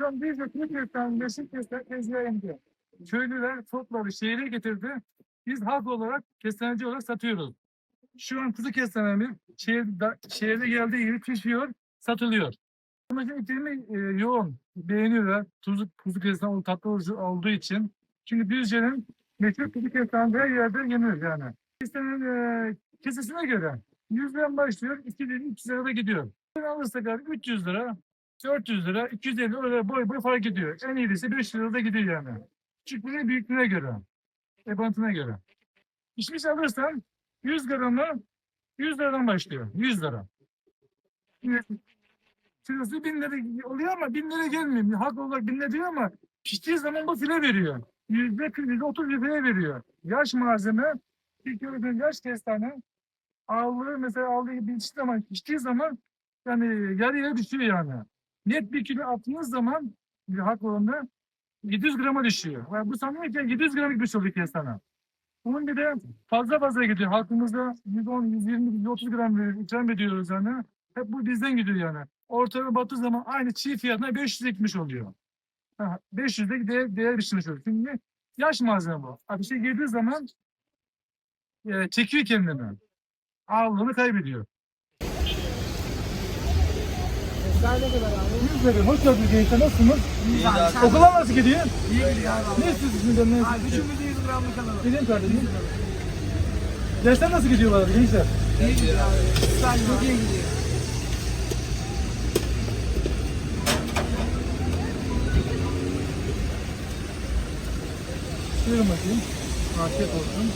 Denizli Kırıklık'tan Mesut Kesen tezgahında. Köylüler topları şehire getirdi. Biz halk olarak kestaneci olarak satıyoruz. Şu an kuzu kestanemiz şehir, da, şehirde geldiği gibi pişiyor, satılıyor. Ama iklimi e, yoğun, beğeniyorlar. Tuzlu kuzu kestane tatlı olduğu için. Çünkü Düzce'nin meşhur kuzu kestanesi her yerde yenir yani. Kestanenin e, kesesine göre 100 liradan başlıyor, 200 300 liraya da gidiyor. Bir alırsak abi 300 lira, 400 lira, 250 lira boy boy fark ediyor. En iyisi 500 lira da gidiyor yani. Küçüklüğüne büyüklüğüne göre. Ebatına göre. Pişmiş alırsan 100 gramı 100 liradan başlıyor. 100 lira. Şimdi Kilosu 1000 lira oluyor ama 1000 lira gelmiyor. Hak olarak 1000 lira diyor ama piştiği zaman bu file veriyor. Yüzde 40, yüzde 30 file veriyor. Yaş malzeme, bir kilogram yaş kestane aldığı mesela gibi piştiği zaman, piştiği zaman yani yarı yarı düşüyor yani. Net bir kilo attığınız zaman bir hak oranında 700 grama düşüyor. Yani bu ki 700 gram gitmiş oluyor kestane. Bunun bir de fazla fazla gidiyor. Halkımızda 110, 120, 130 gram ikram ediyoruz yani. Hep bu bizden gidiyor yani. Ortaya battığı zaman aynı çiğ fiyatına 500 gitmiş oluyor. Ha, 500 de değer, değer biçilmiş oluyor. Çünkü yaş malzeme bu. Bir şey girdiği zaman e, çekiyor kendini. Ağırlığını kaybediyor. Kestane ne kadar abi? Yüz lira. Hoş geldiniz gençler. Nasılsınız? İyi abi. Okula nasıl gidiyor? iyi gidiyor abi. Ne istiyorsunuz sizden? Ne istiyorsunuz? üçümüzü 100 gramlık alalım. Gidin kardeşim. Dersler nasıl gidiyorlar gençler? İyi gidiyor abi. Sen çok iyi gidiyor. Buyurun bakayım. Afiyet olsun.